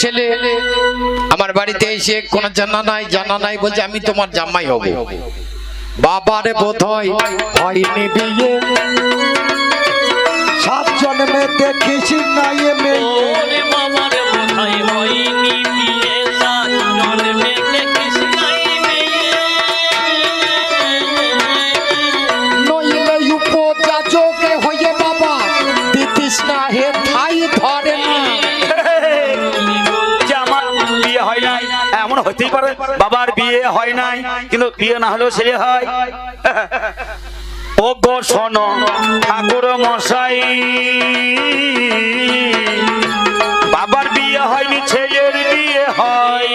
ছেলে, আমার বাড়িতে এসে কোন জানা নাই জানা নাই বলছে, আমি তোমার জামাই হব। বাবার বোধ হয় হয়নি বিয়ে। সাত জন্মে দেখিস নাই মেয়ে বাবার বোধ হয়নি হয় নাই, কিন্তু বিয়ে না হলেও ছেলে হয়। ও গো শোন, ঠাকুর মশাই, বাবার বিয়ে হয়নি, ছেলের বিয়ে হয়।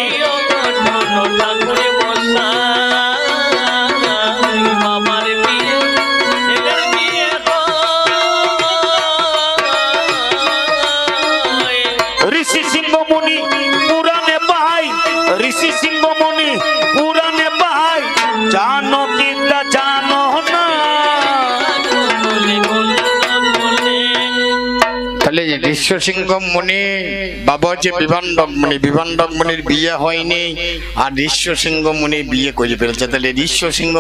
ঠাকুর মশাই তাহলে মুনি বিভান্ডক মুনি বিভান্ডক মুনির বিয়ে হয়নি, আর মুনি বিয়ে করে তাহলে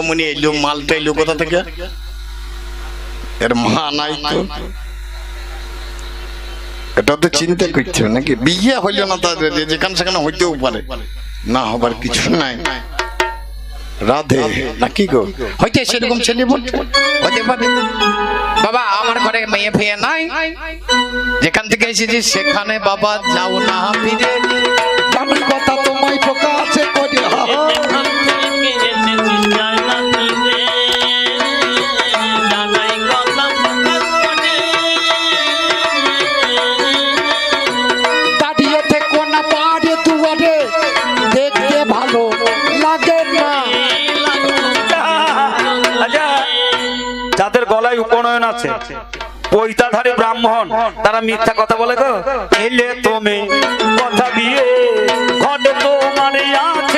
মুনি এলো মালটা এলো কোথা থেকে? এর মা নাই তো। এটা তো চিন্তা হবে নাকি? বিয়ে হইল না তাদের যেখানে সেখানে হইতেও পারে। না হবার কিছু নাই। রাধে নাকি গো? হইতে সেরকম ছেলে বলতে হতে পারে বাবা আমার ঘরে মেয়ে ফেয়ে নাই। যেখান থেকে এসেছি সেখানে বাবা যাও না ফিরে। আমি কথা তোমায় ঠোকা আছে করে উপনয়ন আছে। পৈতাধারী ব্রাহ্মণ, তারা মিথ্যা কথা বলে তো? এলে তুমি কথা দিয়ে ঘটে তোমার আছে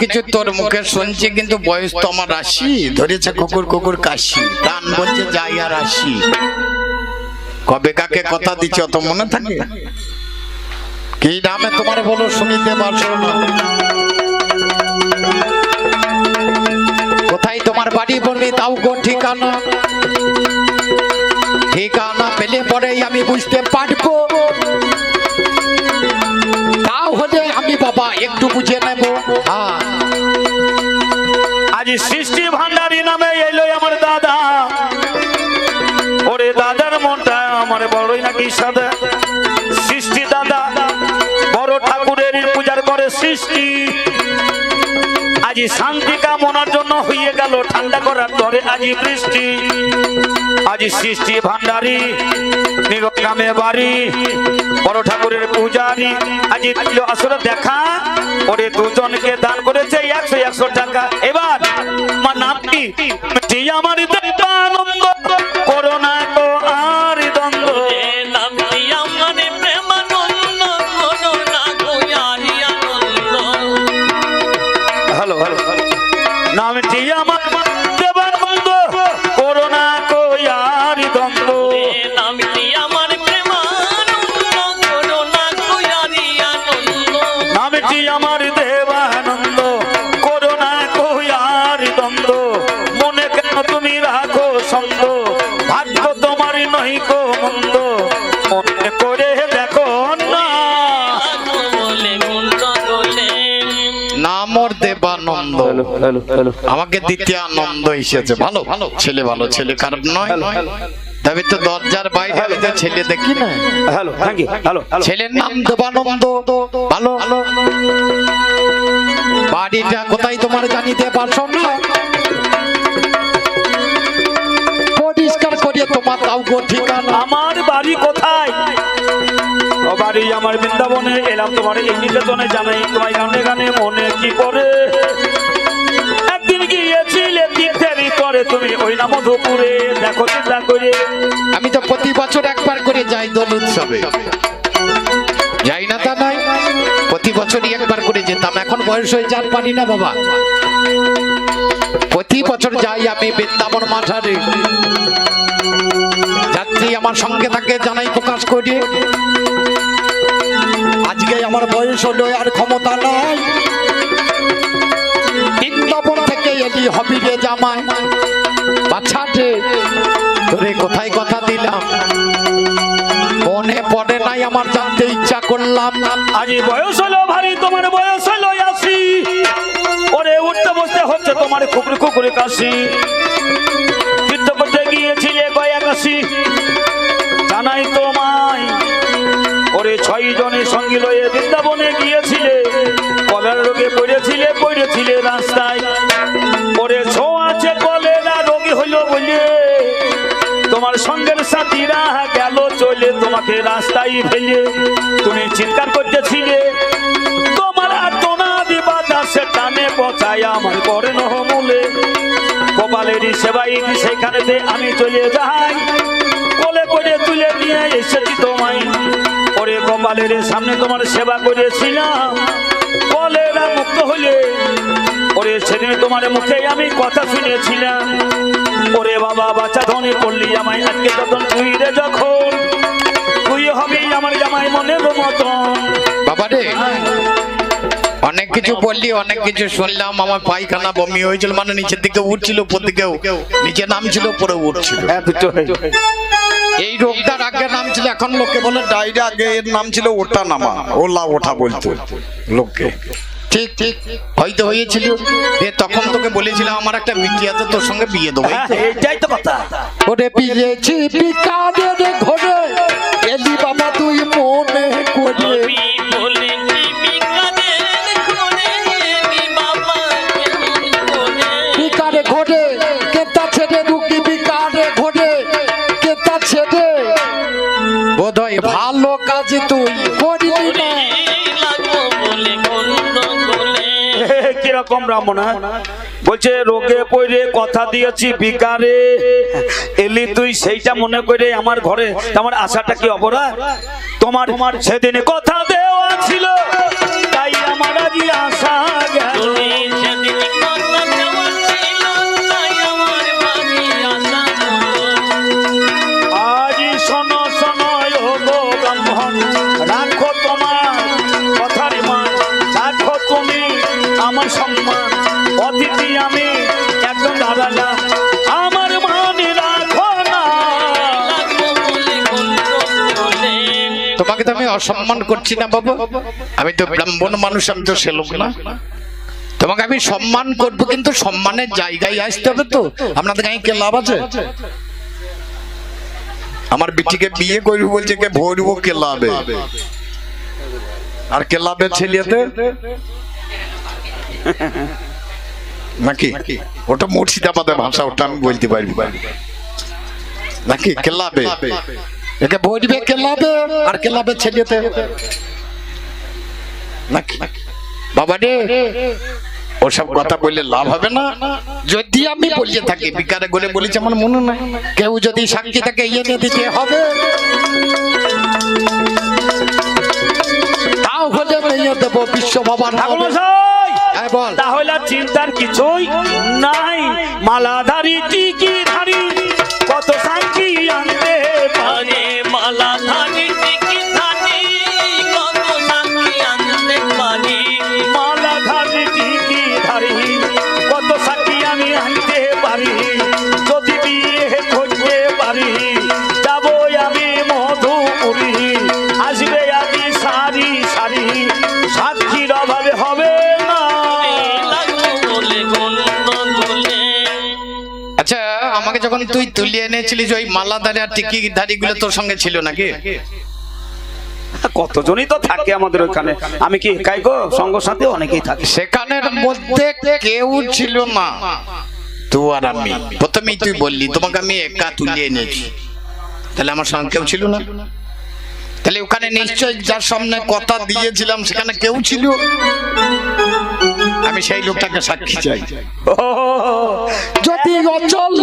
সবকিছু তোর মুখে শুনছি কিন্তু বয়স তো আমার রাশি ধরেছে কুকুর কুকুর কাশি। প্রাণ বলছে যাই আর আসি। কবে কাকে কথা দিচ্ছ অত মনে থাকে? কি নামে তোমার বলো শুনিতে পারছ না? কোথায় তোমার বাড়ি বলি তাও গো ঠিকানা? ঠিকানা পেলে পরেই আমি বুঝতে পারব। একটু বুঝে নেব। আজ সৃষ্টি ভান্ডারী নামে এলো আমার দাদা। ওরে দাদার মনটা আমার বড়ই নাকি সাদা। আজি শান্তি কামনার জন্য হইয়ে গেল, ঠান্ডা করার ধরে আজি বৃষ্টি, আজি সৃষ্টি ভান্ডারি নিরগ্রামে বাড়ি, বড় ঠাকুরের পূজারি, আজি আসলে দেখা, পরে দুজনকে দান করেছে একশো একশো টাকা। এবার আমার নাম কি আমার আমাকে দ্বিতীয় আনন্দ এসেছে ভালো? ভালো ছেলে ভালো ছেলে খারাপ নয়? তবে তো দরজার বাইরে আমি তো ছেলে দেখি না। Hello thank you hello hello. ছেলের নাম দেবানন্দ ভালো ভালো? বাড়িটা কোথায় তোমার জানিতে পারছ না? পরিষ্কার করিয়ে তোমার তাও গো ঠিকানা। আমার বাড়ি কোথায়? ও বাড়ি আমার বৃন্দাবনে এলাম তোমার এই নিকেতনে জানাই তোমার গানে গানে মনে কি করে? আমি তো প্রতি বছর একবার করে যাই দোল উৎসবে। যাই না তা নয়, প্রতি বছরই একবার করে যেতাম। এখন বয়স হয়ে যার পারি না বাবা। প্রতি বছর যাই আমি বৃন্দাবন মাঠারে যাত্রী আমার সঙ্গে থাকে, জানাই প্রকাশ করি আজকে আমার বয়স হলো আর ক্ষমতা নাই। এলি হবি রে জামাই। বাচ্চাটে, তোরে কোথায় কথা দিলাম? মনে পড়ে নাই আমার জানতে ইচ্ছা করলাম। আজ বয়স হলো ভারী, তোমার বয়স হলো আসি ওরে উঠতে বসতে হচ্ছে তোমার কুকুরে কুকুরে কাশি। তীর্থ করতে গিয়েছিলে গয়া কাশি জানাই তোমায়, ওরে ছয় জনের সঙ্গে লয়ে বৃন্দাবনে গিয়েছিলে। কলার রোগে পড়েছিলে পড়েছিলে রাস্তায়। বলে, তোমার সঙ্গের সাথীরা গেল চলে তোমাকে রাস্তায় ফেলে। তুমি চিৎকার করতেছিলে, তোমার আত্মনাদি বাতাসে টানে পচায় আমার করে নহমূলে। গোপালেরই সেবাই সেখানেতে আমি চলে যাই। কোলে করে তুলে নিয়ে এসেছি তোমায়। ওরে গোপালের সামনে তোমার সেবা করেছিলাম। কলেরা মুক্ত হলে ওরে সেদিন তোমার মুখে আমি কথা শুনেছিলাম। ওরে বাবা বাচ্চা ধনী করলি আমায় আজকে যখন তুই রে যখন। তুই হবি আমার জামাই মনের মতন। বাবা রে অনেক কিছু বললি অনেক কিছু শুনলাম। আমার পায়খানা বমি হয়েছিল মানে নিচের দিকে উঠছিল উপর দিকেও। নিচে নামছিল উপরে উঠছিল। এই রোগটার আগে নাম ছিল এখন লোকে বলে ডায়রিয়া আগে এর নাম ছিল ওটা নামা ওলা ওঠা বলতো। লোককে। ঠিক ঠিক। হয়তো হয়েছিল। এ তখন তোকে বলেছিলাম আমার একটা মিটি আছে তোর সঙ্গে বিয়ে দেবো তো। এইটাই তো কথা। ওরে বিয়েছি বিকাদের ঘরে এলি বাবা তুই মনে করে। বিকারে ঘরে কেতা ছেড়ে রুকি বিকারে ঘরে কেতা ছেড়ে। ভালো কাজ তুই কীরকম ব্রাহ্মণ বলছে, রোগে পড়ে কথা দিয়েছি বিকারে এলি তুই সেইটা মনে করে আমার ঘরে। আমার আশাটা কি অপরাধ? তোমার তোমার সেদিন কথা দেওয়া ছিল, তাই আমার আশা গেল। দিদি আমি একদম দাদাটা আমার মানে তোমাকে তো আমি অসম্মান করছি না, বাবু। আমি তো ব্রাহ্মণ মানুষ, আমি তো সেলোক না। তোমাকে আমি সম্মান করব, কিন্তু সম্মানের জায়গায় আসতে হবে তো। আপনাদের গায়ে কে লাভ আছে? আমার বিটিকে বিয়ে করব বলছে, কে ভরবো, কে লাভে? আর কে লাভে ছেলেতে? নাকি? ওটা মুর্শিদাবাদের ভাষা ওটা আমি বলতে পারবি। নাকি? কেলাবে একে বলবে কেলাবে আর কেলাবে ছেলেতে। নাকি? বাবা রে ওসব কথা বললে লাভ হবে না। যদি আমি বলিয়ে থাকি বিকারে গলে বলেছি আমার মনে নাই। কেউ যদি সাক্ষী থাকে এনে দিতে হবে। তাও হলে মেয়ে দেবো বিশ্ব হ্যাঁ, বল। তাহলে চিন্তার কিছুই নাই। মালাধারী টিকি ধারি তুই তুলিয়ে এনেছিলিস ওই মালাধারী আর টিকি ধারী গুলো তোর সঙ্গে ছিল নাকি? কতজনই তো থাকে আমাদের ওখানে আমি কি একাই গো? সঙ্গ সাথে অনেকেই থাকে। সেখানের মধ্যে কেউ ছিল না। তুই আর আমি। প্রথমেই তুই বললি তোমাকে আমি একা তুলিয়ে এনেছি। তাহলে আমার সঙ্গে কেউ ছিল না? তাহলে ওখানে নিশ্চয় যার সামনে কথা দিয়েছিলাম সেখানে কেউ ছিল? আমি সেই লোকটাকে সাক্ষী চাই। যদি অচল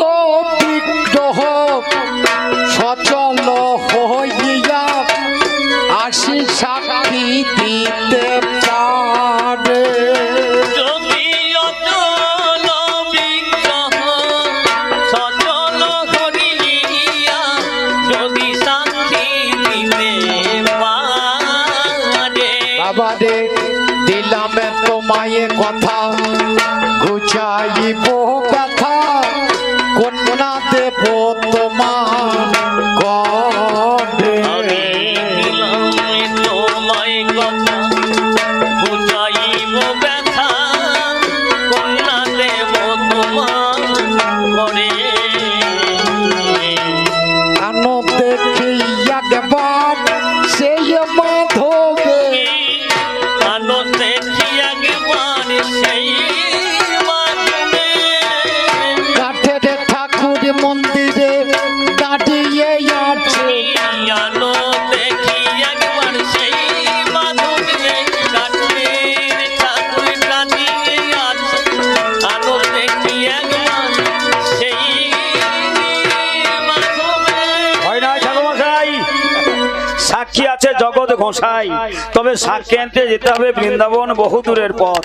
ঘোষাই তবে সাক্ষী আনতে যেতে হবে বৃন্দাবন বহু দূরের পথ।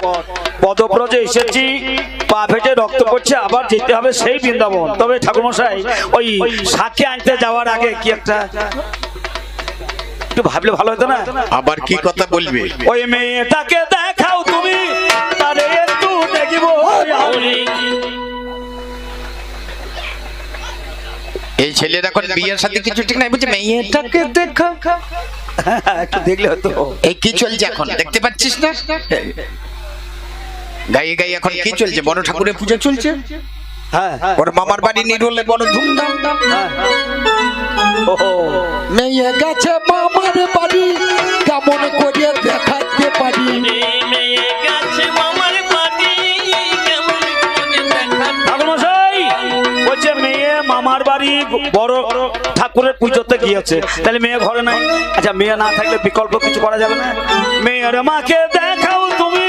পদপ্রজে এসেছি পা ফেটে রক্ত পড়ছে আবার যেতে হবে সেই বৃন্দাবন। তবে ঠাকুরমশাই ওই সাক্ষী আনতে যাওয়ার আগে কি একটা একটু ভাবলে ভালো হতো না? আবার কি কথা বলবে? ওই মেয়েটাকে দেখাও তুমি তারে একটু দেখিব। এই ছেলের এখন বিয়ের সাথে কিছু ঠিক নাই বুঝছে মেয়েটাকে দেখা একটু দেখলে হতো এই কি চলছে এখন? দেখতে পাচ্ছিস না? গায়ে গায়ে এখন কি চলছে? বড় ঠাকুরের পূজা চলছে? হ্যাঁ হ্যাঁ। ওর মামার বাড়ি নিরলে বড় ধুমধাম। হ্যাঁ। ও মেয়ে গেছে মামার বাড়ি। কেমন করে দেখাতে পারি? মেয়ে গেছে মামার বাড়ি বড় ঠাকুরের পুজোতে গিয়েছে। তাহলে মেয়ে ঘরে নাই। আচ্ছা মেয়ে না থাকলে বিকল্প কিছু করা যাবে না? মেয়ের মাকে দেখাও তুমি।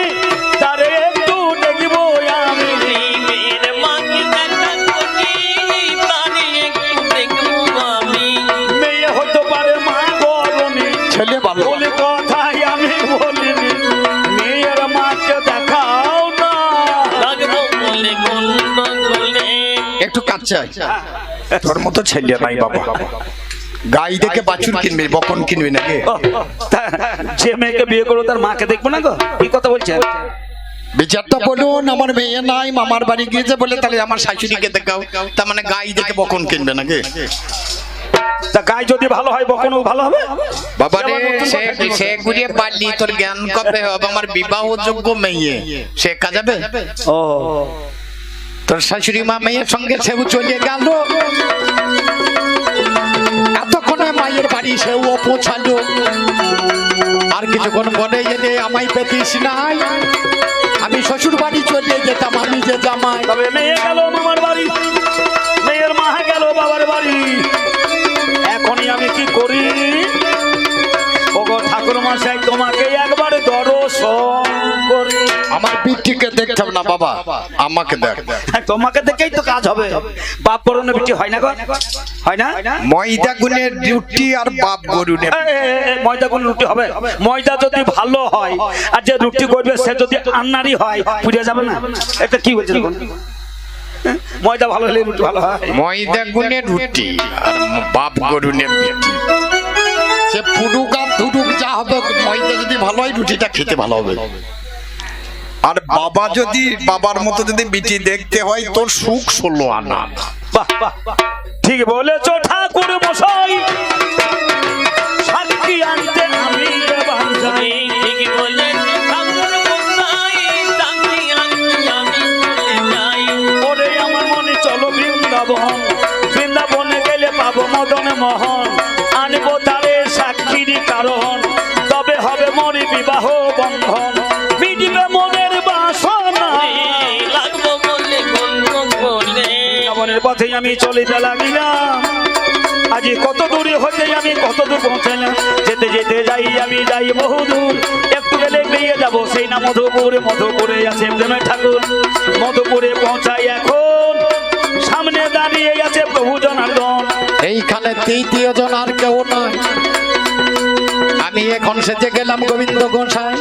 একটু তোর মতো ছেলে নাই বাবা। গাই দেখে বাছুর কিনবি বকন কিনবি। নাকি? যে মেয়েকে বিয়ে করব তার মাকে দেখব না গো? কি কথা বলছেন বিচারটা বলুন আমার মেয়ে নাই মামার বাড়ি গিয়েছে বলে তাহলে আমার শাশুড়িকে দেখাও। তার মানে গাই দেখে বকন কিনবে নাকি? তা গায়ে যদি ভালো হয় বকনও ভালো হবে? বাবা রে সে সে? গুড়িয়ে পারলি তোর জ্ঞান কবে হবে আমার বিবাহ যোগ্য মেয়ে। সে কাজাবে ও তোর শাশুড়ি মা মেয়ের সঙ্গে সেও চলে গেল। এতক্ষণে মায়ের বাড়ি সেও পৌঁছালো। আর কিছুক্ষণ বলে যেতে আমায় পেতিস নাই। আমি শ্বশুর বাড়ি চলে যেতাম, আমি যে জামাই। তবে মেয়ে গেল মামার পিঠিকে দেখতাম না বাবা। আমাকে দেখ। হ্যাঁ, তোমাকে দেখেই তো কাজ হবে। বাপ পরনে বিটি হয় না গো? হয় না? ময়দা গুনের রুটি আর বাপ গরুনে ময়দা কোন রুটি হবে। ময়দা যদি ভালো হয় আর যে রুটি করবে সে যদি আন্নারি হয় পুড়ে যাবে না? এটা কি বলছে ময়দা ভালো হলে রুটি ভালো হয়। ময়দা গুনের রুটি আর বাপ গরুনের পিঠি সে পুরুক আর ধুরুক যা হবে ময়দা যদি ভালো হয় রুটিটা খেতে ভালো হবে। আর বাবা যদি বাবার মতো যদি বিটি দেখতে হয় তোর সুখ ষোলো আনা। ঠিক বলেছ ঠাকুর মশাই পথে আমি চলিতে লাগিলাম। আজি কত দূরে হতে আমি কত দূর পৌঁছালাম যেতে যেতে যাই আমি, যাই বহু দূর একটু গেলে পেয়ে যাব। সেই না মধুপুরে মধুপুরে আছে ঠাকুর। মধুপুরে পৌঁছাই এখন। সামনে দাঁড়িয়ে আছে প্রভু জনার্দন। এইখানে তৃতীয় জন আর কেউ নয় আমি এখন সেজে গেলাম গোবিন্দ গোসাই।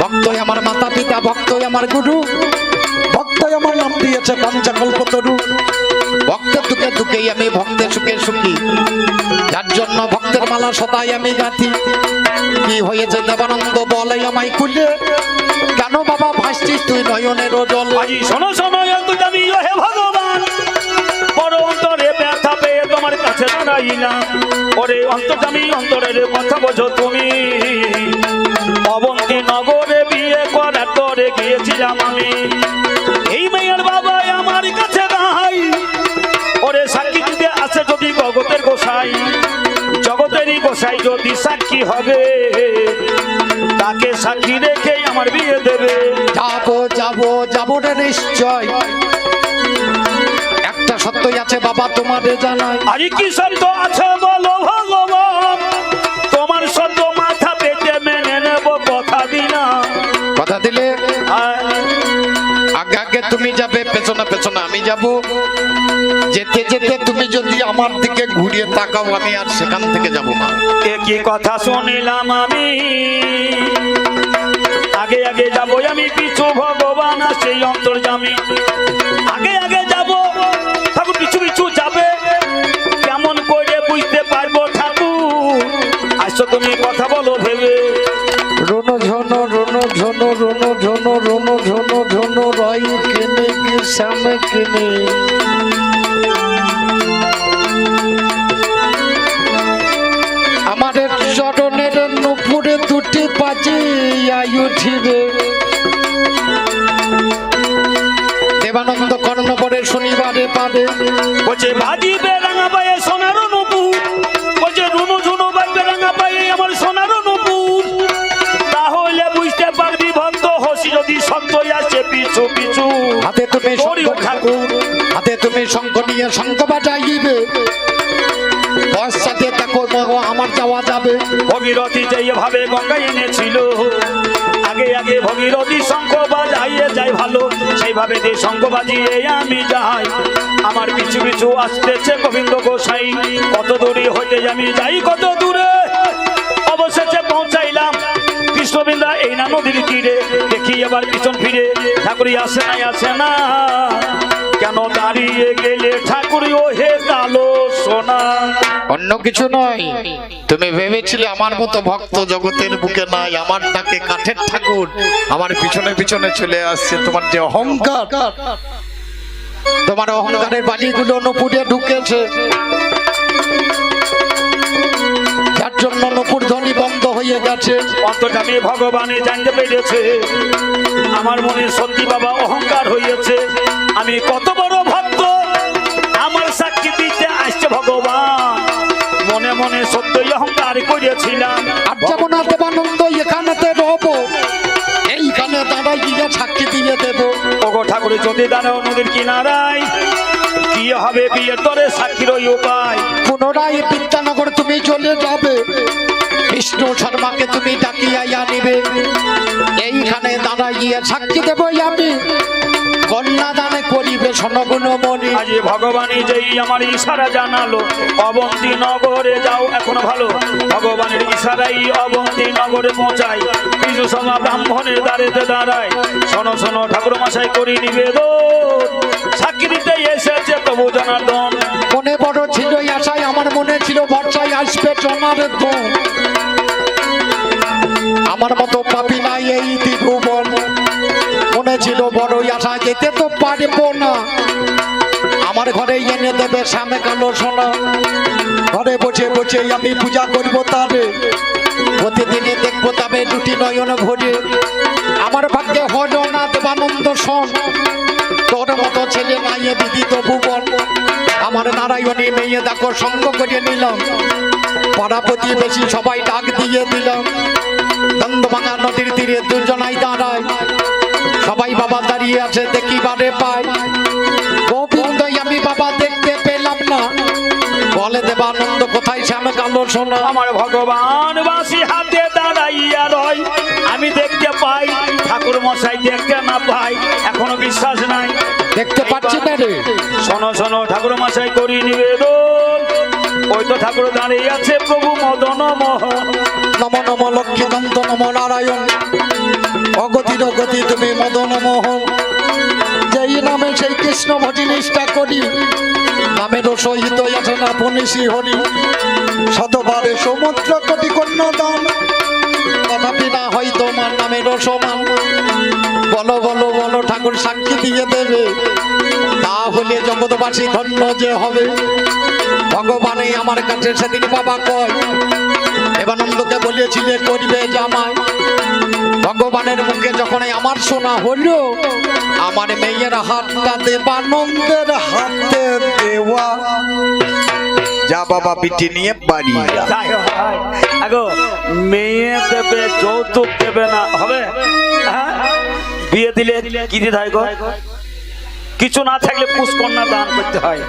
ভক্তই আমার মাতা পিতা ভক্তই আমার গুরু। ভক্তই আমার নাম দিয়েছে পঞ্চা কল্পতরু ভক্ত দুঃখেই আমি ভক্তের সুখে সুখী। যার জন্য ভক্তের মালা সদাই আমি গাঁথি। কি হয়েছে দেবানন্দ বলে আমায় কুলে কেন বাবা ভাসছিস তুই নয়নের জল আজি শোনো শোনো অন্তত আমি হে ভগবান বড় অন্তরে ব্যথা পেয়ে তোমার কাছে দাঁড়াইলাম। ওরে অন্তত আমি অন্তরের কথা বোঝো তুমি। অবন্তী নগরে বিয়ে করার পরে গিয়েছিলাম আমি। জগতের গোসাই জগতেরই গোসাই যদি সাক্ষী হবে তাকে সাক্ষী রেখে আমার বিয়ে দেবে। যাব যাব যাব না নিশ্চয়। একটা সত্যই আছে বাবা তোমাদের জানাই। আরে কি সত্য আছে বলো ভগবান? তোমার সত্য মাথা পেতে মেনে নেব কথা দিলাম। কথা দিলে? আগে আগে তুমি যাবে পেছনে পেছনে আমি যাব। যেতে যেতে তুমি যদি আমার দিকে ঘুরিয়ে তাকাও আমি আর সেখান থেকে যাব না। একই কথা শুনিলাম আমি। আগে আগে যাব আমি পিছু ভগবান আর সেই অন্তর্জামী আগে আগে যাব ঠাকুর পিছু পিছু যাবে। কেমন করে বুঝতে পারব ঠাকুর? আসো তুমি কথা বলো ভেবে। রোন ঝন রোন ঝন রোন ঝন রোন ঝন ঝন রয় কেনে কি শ্যামে কেনে। আমাদের চরণের নুপুরে দুটি বাজে উঠিবে। দেবানন্দ কর্ণপরে শনিবারে পাবে। বলছে ভাজিবে রাঙা পায়ে আসে পিছু পিছু। হাতে তুমি ঠাকুর। হাতে তুমি শঙ্খ নিয়ে শঙ্খ বাজাইবে। পশ্চাতে দেখো আমার যাওয়া যাবে। ভগীরথী যেভাবে গঙ্গায় এনেছিল আগে আগে ভগীরথী শঙ্খ বাজাইয়ে যাই ভালো সেইভাবে যে শঙ্খ বাজিয়ে আমি যাই। আমার পিছু পিছু আসতেছে গোবিন্দ গোসাই কত দূরে হইতে আমি যাই কত দূরে? অবশেষে পৌঁছাইলাম। কৃষ্ণবিন্দা এই না নদীর তীরে দেখি এবার পিছন ফিরে। ঠাকুরই আসে নাই, আসে না। কেন দাঁড়িয়ে গেলে ঠাকুরই ও হে কালো সোনা? অন্য কিছু নয়। তুমি ভেবেছিলে আমার মতো ভক্ত জগতের বুকে নাই, আমার ডাকে কাঠের ঠাকুর, আমার পিছনে পিছনে চলে আসছে তোমার যে অহংকার। তোমার অহংকারের বালিগুলো নপুরে ঢুকেছে। জন্য নপুর ধ্বনি বন্ধ হয়ে গেছে। অন্তর্জামী ভগবানে জানতে পেরেছে। আমার মনে সত্যি বাবা অহংকার হয়েছে। আমি কত বড় ভক্ত আমার সাক্ষী দিতে আসছে ভগবান। মনে মনে সত্যই অহংকার করেছিলাম। আর যেমন দেবানন্দ এখানেতে রব এইখানে দাঁড়াই গিয়ে সাক্ষী দিয়ে দেবো। ওগো ঠাকুর যদি দাঁড়াও নদীর কিনারায় কি হবে বিয়ে তরে সাক্ষীর ওই উপায়? পুনরায় বিদ্যানগর তুমি চলে যাবে। বিষ্ণু শর্মাকে তুমি ডাকিয়া আনিবে। এইখানে গিয়ে সাক্ষী দেবো আমি। কন্যাদানে করিবে সনগুণ মনি আজ ভগবানই যেই আমার ইশারা জানালো অবন্তী নগরে যাও এখন ভালো। ভগবানের ইশারাই অবন্তী নগরে পৌঁছায়। বিজু সমা ব্রাহ্মণের দ্বারেতে দাঁড়ায়। শোনো শোনো ঠাকুর মশাই করি নিবেদন। সাক্ষী দিতে এসেছে প্রভু জনার্দন। মনে বড় ছিল আশায় আমার মনে ছিল বর্ষায় আসবে জনার দোন আমার মতো পাপি নাই এই ত্রিভুবন। মনে ছিল বড় আশা, যেতে তো পারব না। আমার ঘরে এনে দেবে সামনে কালো সোনা। ঘরে বসে বসে আমি পূজা করব তারে। প্রতিদিনই দেখব তবে দুটি নয়ন ভরে। আমার ভাগ্যে হলো না দেবানন্দ সন তোর মতো ছেলে মাইয়ে এ বিদিত ভুবন আমার নারায়ণী মেয়ে দেখো সঙ্গ করে নিলাম। পাড়া প্রতিবেশী সবাই ডাক দিয়ে দিলাম। নদীর দুজনাই দাঁড়ায়। সবাই বাবা দাঁড়িয়ে আছে দেখিবারে পায়। গোবিন্দ আমি বাবা দেখতে পেলাম না। বলে দেবানন্দ কোথায় শ্যামে কালো সোনা? আমার ভগবান বাসি হাতে দাঁড়াইয়া রয়। আমি দেখতে পাই ঠাকুর মশাই দেখতে না পাই এখনও বিশ্বাস নাই। দেখতে পাচ্ছি না রে শোনো শোনো ঠাকুর মশাই করি নিবেদন। ওই তো ঠাকুর দাঁড়িয়ে আছে প্রভু মদন মোহন নম নম লক্ষ্মীকান্ত নম নারায়ণ অগতি রগতি তুমি মদন মোহন যেই নামে সেই কৃষ্ণ ভটি নিষ্ঠা করি, নামের সহিত আছে না পনিষি হরি। শতবারে সমুদ্র কোটি কন্যা দান। তথাপি না হয় তোমার নামের সমান। বলো বলো বলো, ঠাকুর সাক্ষী দিয়ে দেবে। তাহলে জগৎবাসী ধন্য যে হবে। ভগবানই আমার কাছে সেদিন বাবা কয়, দেবানন্দকে বলেছিলে করিবে জামাই। ভগবানের মুখে যখন আমার শোনা হলো, আমার মেয়ের হাতটা দেবানন্দের হাতে দেওয়া। যা বাবা পিটি নিয়ে বাড়ি যা। মেয়ে দেবে, যৌতুক দেবে না, হবে? হ্যাঁ? বিয়ে দিলে কি দিতে হয় গো? কিছু না থাকলে পুষ্কন্যা দান করতে হয়।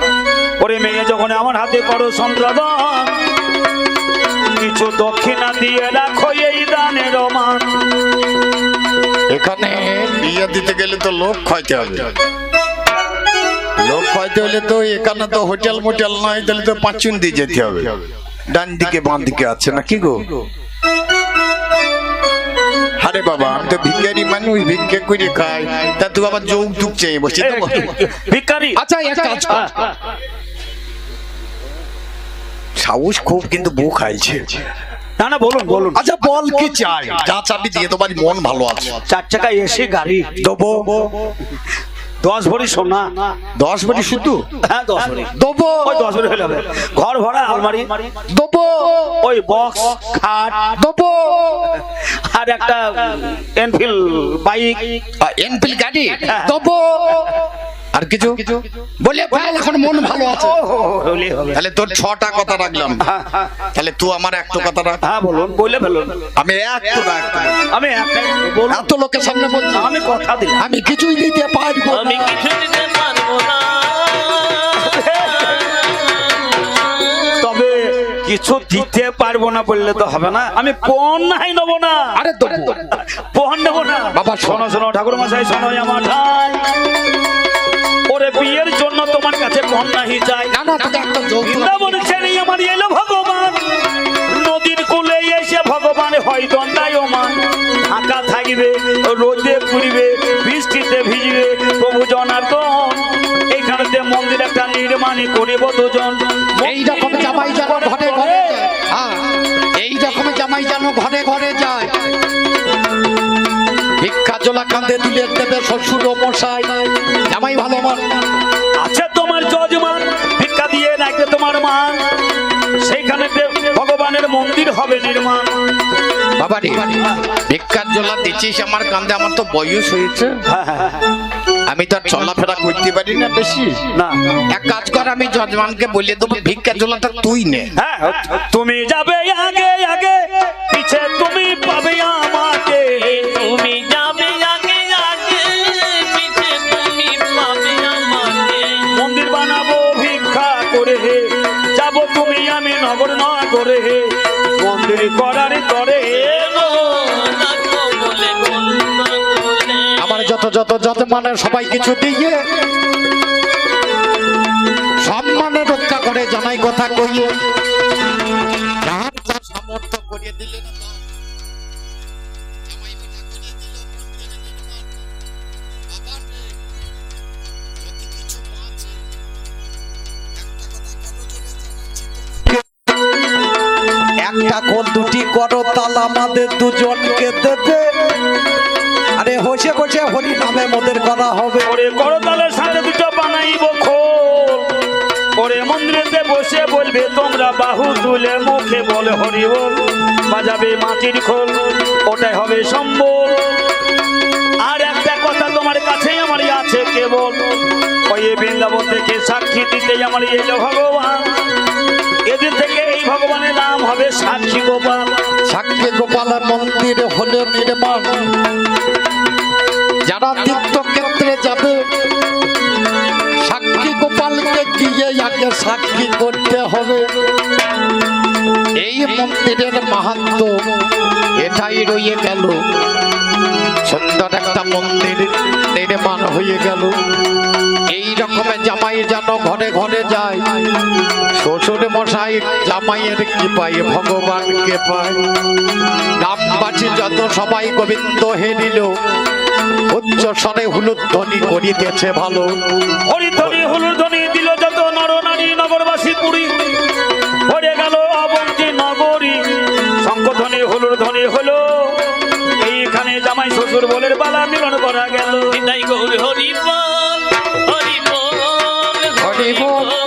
ওরে মেয়ে, যখন আমার হাতে করো সম্প্রদান, কিছু দক্ষিণা দিয়ে রাখো এই দানের মান এখানে বিয়ে দিতে গেলে তো লোক খাইতে হবে। লোক খাইতে হলে তো এখানে তো হোটেল মোটেল নয় তাহলে তো পাঁচুন দিয়ে যেতে হবে। ডান দিকে বাঁ দিকে আছে না কি গো? আরে বাবা আমি তো ভিখারি মানুষ ভিক্ষে করে খাই। তা তুই আবার যৌতুক চেয়ে বসে তো। ভিক্ষারি। আচ্ছা এক কাজ কর। সাহস খুব কিন্তু বউ খাইছে। না না বলুন বলুন। আচ্ছা বল কি চাই? যা চাবি দিয়ে তোমার মন ভালো আছে। চার চাকা এসে গাড়ি। দেবো। দশ ভরি সোনা দশ ভরি শুধু হ্যাঁ দশ ভরি। দেবো। ওই দশ ভরি হয়ে যাবে ঘর ভরা আলমারি। দেবো। ওই বক্স খাট। দেবো। আর একটা এনফিল বাইক এনফিল গাড়ি? দেবো। আর কিছু? বলে ফেল এখন মন ভালো আছে। তাহলে তোর ছটা কথা রাখলাম। তাহলে তুই আমার একটা কথা রাখ। হ্যাঁ বলুন বলে ফেলুন। আমি একটা আমি এত লোকের সামনে বলছি। আমি কথা দিলাম। আমি কিছুই দিতে পারব আমি না কিছু দিতে পারব না। তবে কিছু দিতে পারব না বললে তো হবে না। আমি পণ নাই নেব না। আরে পণ। নেব না। বাবা, শোনো। শোনো ঠাকুর মশাই শোনো আমার ঠাই ওরে বিয়ের জন্য তোমার কাছে পণ নাহি চাই না না তোকে একটা যৌতুক বৃন্দাবন ছেড়ে আমার এলো ভগবান। নদীর কোলে এসে ভগবান হয় দণ্ডায়মান। ফাঁকা থাকবে রোদে পুড়িবে বৃষ্টিতে ভিজবে প্রভু জনার্দন। এইখানেতে মন্দির একটা নির্মাণই করিব দুজন। এই রকম জামাই যেন ঘরে ঘরে হ্যাঁ, এই রকম জামাই যেন ঘরে ঘরে যায়। ভিক্ষা জোলা কাঁদে দিলে দেবে শ্বশুর মশাই। জামাই ভালো মন আছে তোমার যজমান ভিক্ষা দিয়ে রাখবে তোমার মান সেইখানে ভগবানের মন্দির হবে নির্মাণ। বাবা রে ভিক্ষার জলা দিচ্ছিস আমার কান্দে আমার তো বয়স হয়েছে। হ্যাঁ, হ্যাঁ, হ্যাঁ। আমি তো আর চলাফেরা করতে পারি না বেশি। না। এক কাজ কর আমি যজমানকে বলে দেবো ভিক্ষার জলাটা তুই নে। হ্যাঁ তুমি যাবে আগে আগে। পিছে তুমি পাবে যত যত যজমানের সবাই কিছু দিয়ে সম্মানে রক্ষা করে, জানাই কথা কইয়ে। একটা কারও কোন দুটি করতাল আমাদের দুজনকে দেবে। আরে হোসে হোসে হরি নামে মোদের করা হবে। ওরে করতালের সাথে দুটো বানাইব খোল। ওরে মন্দিরেতে বসে বলবে তোমরা বাহু তুলে মুখে বলে হরি বল বাজাবে মাটির খোল ওটাই হবে সম্বল। আর একটা কথা তোমার কাছে আমার আছে কেবল ওই বৃন্দাবন থেকে সাক্ষী দিতে আমার এলো ভগবান। এদিন থেকে এই ভগবানের নাম হবে সাক্ষী গোপাল। সাক্ষী গোপালের মন্দির হলে নির্মাণ। তীর্থক্ষেত্রে যাবে। সাক্ষী গোপালকে গিয়ে আগে সাক্ষী করতে হবে। এই মন্দিরের মাহাত্ম এটাই রয়ে গেল। সুন্দর একটা মন্দির নির্মাণ হয়ে গেল। এই রকমের জামাই যেন ঘরে ঘরে যায়। শ্বশুর মশাই জামাইয়ের কি পায় ভগবানকে পায়। গ্রামবাসী যত সবাই গোবিন্দ হেরিল উচ্চ স্বরে ধ্বনি করিতেছে ভালো। হরিধ্বনি ধ্বনি দিল যত নর নারী নগরবাসী পুরী। পড়ে গেল অবন্তি নগরী। শঙ্কধ্বনি ধ্বনি হলো। এইখানে জামাই শ্বশুর বলের পালা মিলন করা গেল। হরি বল হরি বল হরি বল